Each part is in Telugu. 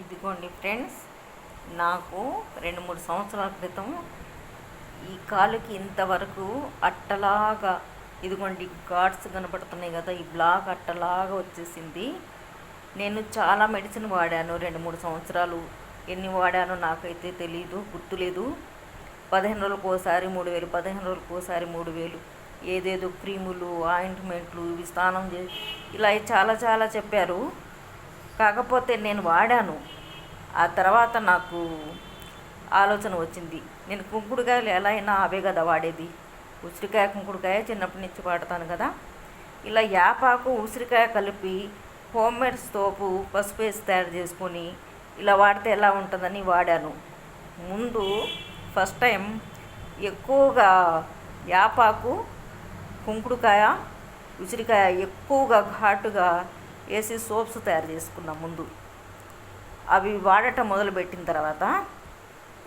ఇదిగోండి ఫ్రెండ్స్ నాకు రెండు మూడు సంవత్సరాల క్రితం ఈ కాలుకి ఇంతవరకు అట్టలాగా ఇదిగోండి గాడ్స్ కనపడుతున్నాయి కదా ఈ బ్లాక్ అట్టలాగా వచ్చేసింది. నేను చాలా మెడిసిన్ వాడాను రెండు మూడు సంవత్సరాలు. ఎన్ని వాడానో నాకైతే తెలియదు గుర్తులేదు. పదిహేను రోజులకు ఒకసారి మూడు వేలు పదిహేను రోజులకు ఒకసారి మూడు వేలు. ఏదేదో క్రీములు ఆయింట్మెంట్లు ఇవి స్నానం చేసి ఇలా చాలా చాలా చెప్పారు. కాకపోతే నేను వాడాను. ఆ తర్వాత నాకు ఆలోచన వచ్చింది. నేను కుంకుడుకాయలు ఎలా అయినా అవే కదా వాడేది. ఉసిరికాయ కుంకుడుకాయ చిన్నప్పటి నుంచి వాడతాను కదా. ఇలా యాపాకు ఉసిరికాయ కలిపి హోమ్ మేడ్ సోపు పసుపు వేసి తయారు చేసుకొని ఇలా వాడితే ఎలా ఉంటుందని వాడాను. ముందు ఫస్ట్ టైం ఎక్కువగా యాపాకు కుంకుడుకాయ ఉసిరికాయ ఎక్కువగా ఘాటుగా వేసి సోప్స్ తయారు చేసుకున్నాం ముందు. అవి వాడటం మొదలుపెట్టిన తర్వాత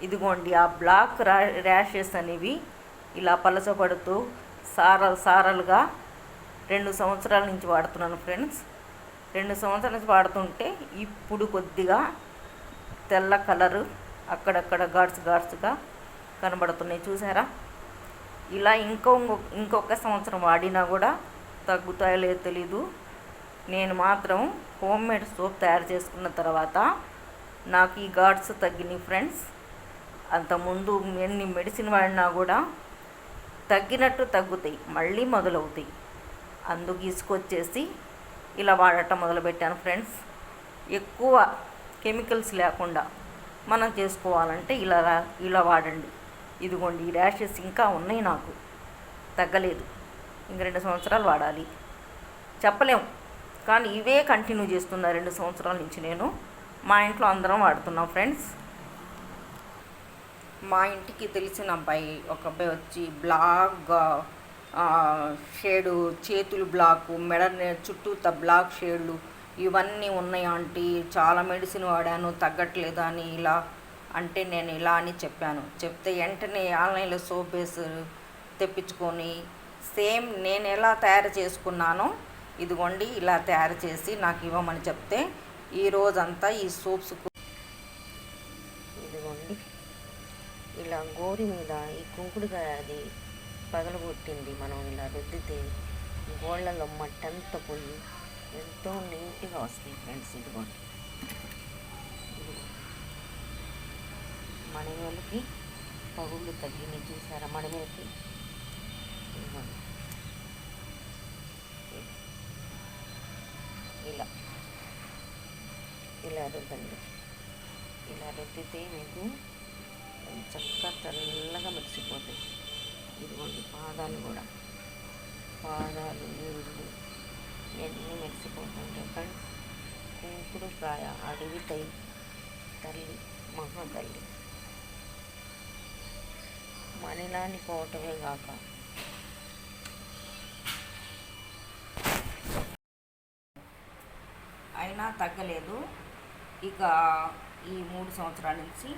ఇదిగోండి ఆ బ్లాక్ రా ర్యాషెస్ అనేవి ఇలా పలచబడుతూ సారల్ సారలుగా రెండు సంవత్సరాల నుంచి వాడుతున్నాను ఫ్రెండ్స్. రెండు సంవత్సరాల నుంచి వాడుతుంటే ఇప్పుడు కొద్దిగా తెల్ల కలరు అక్కడక్కడ గాడ్స్ గాడ్స్గా కనబడుతున్నాయి. చూసారా? ఇలా ఇంకో ఇంకొక సంవత్సరం వాడినా కూడా తగ్గుతాయో లేదో తెలీదు. నేను మాత్రం హోమ్ మేడ్ సోప్ తయారు చేసుకున్న తర్వాత నాకు ఈ గాడ్స్ తగ్గినాయి ఫ్రెండ్స్. అంతకుముందు ఎన్ని మెడిసిన్ వాడినా కూడా తగ్గినట్టు తగ్గుతాయి మళ్ళీ మొదలవుతాయి. అందుకు ఇసుకొచ్చేసి ఇలా వాడటం మొదలుపెట్టాను ఫ్రెండ్స్. ఎక్కువ కెమికల్స్ లేకుండా మనం చేసుకోవాలంటే ఇలా ఇలా వాడండి. ఇదిగోండి ఈ ర్యాషెస్ ఇంకా ఉన్నాయి నాకు. తగ్గలేదు. ఇంక రెండు సంవత్సరాలు వాడాలి. చెప్పలేం. కానీ ఇవే కంటిన్యూ చేస్తున్నా రెండు సంవత్సరాల నుంచి నేను మా ఇంట్లో అందరం వాడుతున్నాం ఫ్రెండ్స్ మా ఇంటికి తెలిసిన అబ్బాయి ఒక అబ్బాయి వచ్చి బ్లాక్గా షేడు చేతులు బ్లాకు మెడ చుట్టూత బ్లాక్ షేడ్లు ఇవన్నీ ఉన్నాయి ఆంటీ. చాలా మెడిసిన్ వాడాను తగ్గట్లేదు అని ఇలా అంటే నేను ఇలా అని చెప్పాను. చెప్తే వెంటనే ఆన్లైన్లో సోప్ బేస్ తెప్పించుకొని సేమ్ నేను ఎలా తయారు చేసుకున్నానో ఇదిగోండి ఇలా తయారు చేసి నాకు ఇవ్వమని చెప్తే ఈ రోజంతా ఈ సూప్స్ ఇదిగోండి. ఇలా గోరి మీద ఈ కుంకుడుకాయ అది పగలగొట్టింది మనం ఇలా రుద్దితే గోళ్ళలో మట్టంతా పోయి ఎంతో నీట్గా వస్తాయి ఫ్రెండ్స్ ఇదిగోండి. మణిమేలకి పగుళ్ళు తగ్గినాయి చూసారా? మణిమేలకి ఇదిగోండి ఇలా. ఇలా రుద్దండి. ఇలా రుద్దితే మీకు చక్కగా తెల్లగా మెరిసిపోతాయి. ఇదిగోండి పాదాలు కూడా. పాదాలు నీళ్ళు ఇవన్నీ మెరిసిపోతుంటాయి కుంకుడు కాయ అడవి తై తల్లి మహాతల్లి. మణిలాని పోవటమే కాక అయినా తగ్గలేదు. ఇక ఈ మూడు సంవత్సరాల నుంచి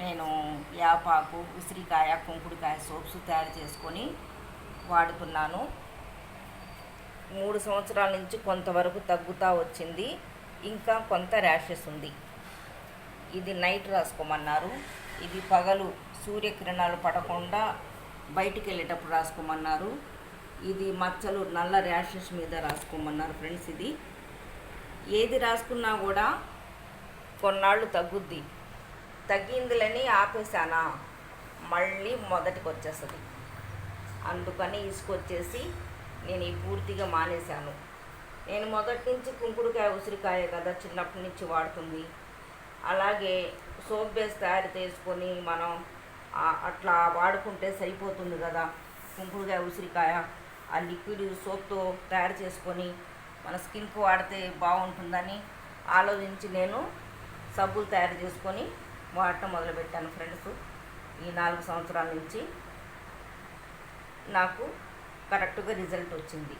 నేను యాపాకు ఉసిరికాయ కుంకుడుకాయ సోప్స్ తయారు చేసుకొని వాడుతున్నాను. మూడు సంవత్సరాల నుంచి కొంతవరకు తగ్గుతూ వచ్చింది. ఇంకా కొంత ర్యాషెస్ ఉంది. ఇది నైట్ రాసుకోమన్నారు. ఇది పగలు సూర్యకిరణాలు పడకుండా బయటికి వెళ్ళేటప్పుడు రాసుకోమన్నారు. ఇది మచ్చలు నల్ల ర్యాషెస్ మీద రాసుకోమన్నారు ఫ్రెండ్స్ ఇది. ఏది రాసుకున్నా కూడా కొన్నాళ్ళు తగ్గుద్ది. తగ్గిందిలని ఆపేసానా మళ్ళీ మొదటికి వచ్చేస్తుంది అందుకని ఇసుకొచ్చేసి నేను ఈ పూర్తిగా మానేశాను. నేను మొదటి నుంచి కుంకుడుకాయ ఉసిరికాయ కదా చిన్నప్పటి నుంచి వాడుతుంది. అలాగే సోప్ బేస్ తయారు చేసుకొని మనం అట్లా వాడుకుంటే సరిపోతుంది కదా. కుంకుడుకాయ ఉసిరికాయ ఆ లిక్విడ్ సోప్తో తయారు చేసుకొని మన స్కిన్కు వాడితే బాగుంటుందని ఆలోచించి నేను సబ్బులు తయారు చేసుకొని వాడటం మొదలుపెట్టాను ఫ్రెండ్స్. ఈ నాలుగు సంవత్సరాల నుంచి నాకు కరెక్ట్గా రిజల్ట్ వచ్చింది.